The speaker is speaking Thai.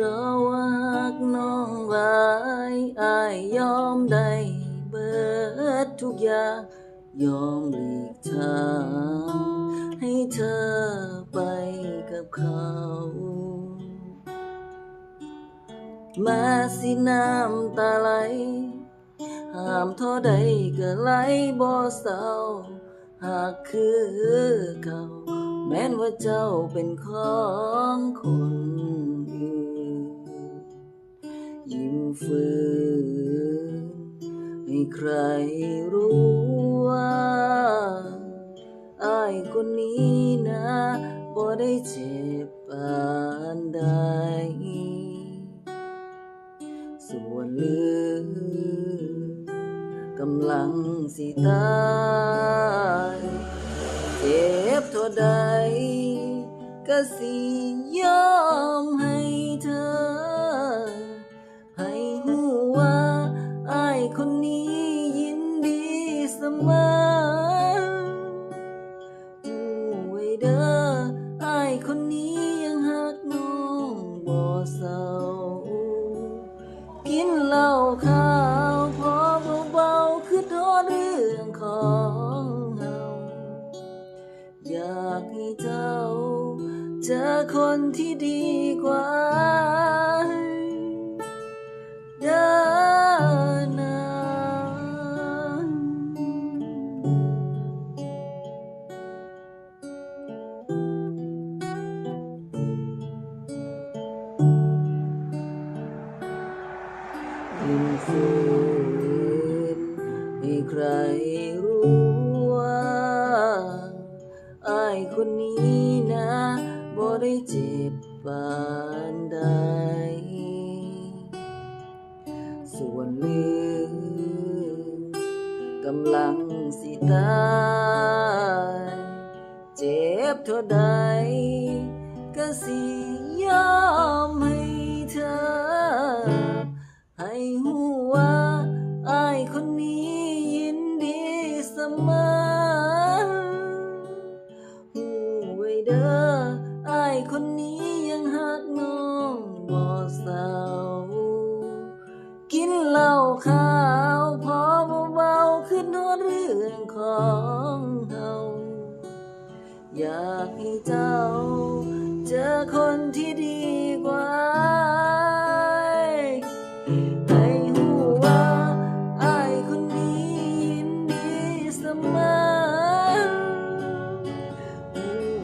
ราะว่าน้องหลายอายยอมได้เบิดทุกอย่างยอมหลีกทางให้เธอไปกับเขา มาสิน้ำตาไหลห้ามท่าใดก็ไหลบ่เศร้า หากคือเก่า แม้นว่าเจ้าเป็นของคน ให้ใครรู้ว่าอายคนนี้นะบ่ได้เจ็บปานใด ส่วนลือกำลังสิตายเจ็บเท่าใดก็สิยอมให้เธอ เศร้ากินเหล้าขาวพอเบาๆคือทอเรื่องของเฮาอยากให้เจ้า เจอคนที่ดีกว่า ยิ้มฟื้นให้ใครรู้ว่าอายคนนี้นะบ่ได้เจ็บปานใด ส่วนลืมกำลังสิตายเจ็บเท่าใดก็สิยอมให้เธอให้หูว่ มอหูไว้เด้ออายคนนี้ยังหักน้องบ่เศร้ากินเหล้าขาวพอเบาๆขึ้นหัวเรื่องของเฮาอยากให้เจ้า เจอคนที่ดี